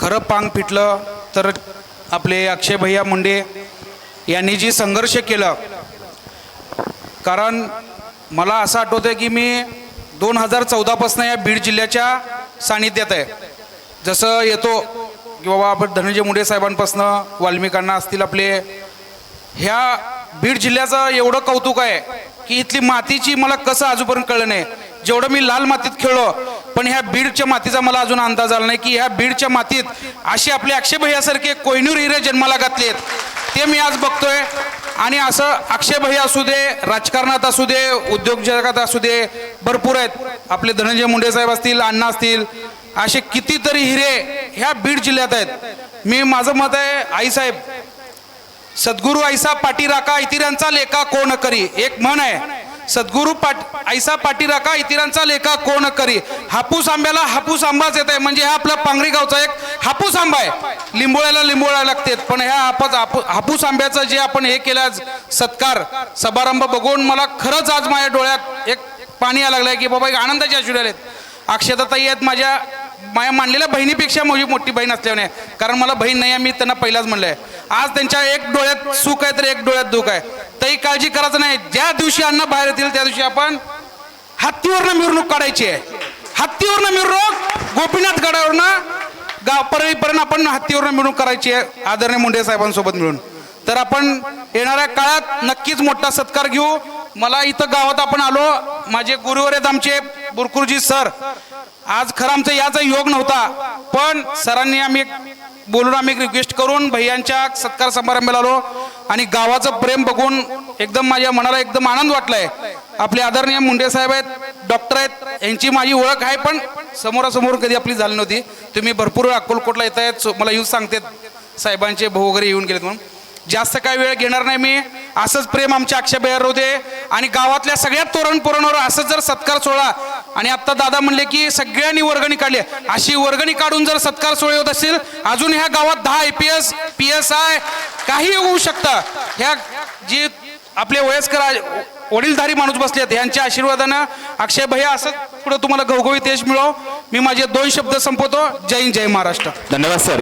खरं पांग फिटलं तर आपले अक्षय भैया मुंडे यांनी जी संघर्ष केलं कारण मला असं आठवतं आहे की मी दोन हजार चौदापासून या बीड जिल्ह्याच्या सानिध्यात आहे. जसं येतो की बाबा आपण धनंजय मुंडे साहेबांपासून वाल्मिकांना असतील आपले ह्या बीड जिल्ह्याचं एवढं कौतुक आहे की इथली मातीची मला कसं अजूनपर्यंत कळलं नाही. जेवढं मी लाल मातीत खेळलो पण ह्या बीडच्या मातीचा मला अजून अंदाज आला नाही की ह्या बीडच्या मातीत असे आपले अक्षय भैयासारखे कोयनूर हिरे जन्माला घातलेत. ते मी आज बघतोय. आणि असं अक्षय भैया असू दे राजकारणात असू दे उद्योग जगात असू दे भरपूर आहेत. आपले धनंजय मुंडे साहेब असतील अण्णा असतील असे कितीतरी हिरे ह्या बीड जिल्ह्यात आहेत. मी माझं मत आहे आईसाहेब सद्गुरू ऐसा पाटीराका राखा इतिरांचा लेखा कोण करी? एक म्हण आहे. सद्गुरू पाट ऐसा पाटीराका इतिरांचा लेखा कोण करी? हापूस आंब्याला हापूस आंबाच येत आहे. म्हणजे हा आपला पांगरी गावचा एक हापूस आंबा आहे. लिंबोळ्याला लिंबोळ्या लागतात पण ह्या हापस हापू- हापूस आंब्याचं जे आपण हे केलं सत्कार समारंभ बघून मला खरंच आज माझ्या डोळ्यात एक पाणी यायला लागलंय की बाबा एक आनंदाचे आशुर्याला आहेत अक्षताताई आहेत माझ्या. माझ्या मानलेल्या बहिणीपेक्षा माझी मोठी बहीण असल्याने कारण मला बहीण नाही आहे मी त्यांना पहिलाच म्हणलंय. आज त्यांच्या एक डोळ्यात सुख आहे तर एक डोळ्यात दुःख आहे. तरी काळजी करायचं नाही. ज्या दिवशी अन्न बाहेर येतील त्या दिवशी आपण हत्तीवरनं मिरवणूक काढायची आहे. हत्तीवरनं मिरवणूक गोपीनाथ गडावरनं गाव परळीपर्यंत आपण हत्तीवरनं मिरवणूक करायची आहे आदरणीय मुंडे साहेबांसोबत मिळून. तर आपण येणाऱ्या काळात नक्कीच मोठा सत्कार घेऊ. मला इथं गावात आपण आलो माझे गुरुवर आहेत आमचे बुरकुरजी सर. आज खरं आमचा याचा योग नव्हता पण सरांनी आम्ही बोलून आम्ही रिक्वेस्ट करून भैयांच्या सत्कार समारंभाला आलो आणि गावाचं प्रेम बघून एकदम माझ्या मनाला एकदम आनंद वाटलाय. आपले आदरणीय मुंडे साहेब आहेत डॉक्टर आहेत यांची माझी ओळख आहे पण समोरासमोर कधी आपली झाली नव्हती. तुम्ही भरपूर अक्कलकोटला येत आहेत सो- मला येऊन सांगतात साहेबांचे भाऊ वगैरे येऊन गेलेत म्हणून. जास्त काय वेळ घेणार नाही मी. असंच प्रेम आमच्या अक्षय होते आणि गावातल्या सगळ्या तोरण पोरांवर असंच जर सत्कार सोहळा आणि आता दादा म्हणले की सगळ्यांनी वर्गणी काढली. अशी वर्गणी काढून जर सत्कार सोहळे होत असतील अजून ह्या गावात दहा I P S P S I काही होऊ शकतं. ह्या जी आपले वयस्कर वडीलधारी माणूस बसले आहेत यांच्या आशीर्वादानं अक्षय भैया असं पुढे तुम्हाला घवघवीत यश मिळो. मी माझे दोन शब्द संपवतो. जय हिंद जय महाराष्ट्र. धन्यवाद सर.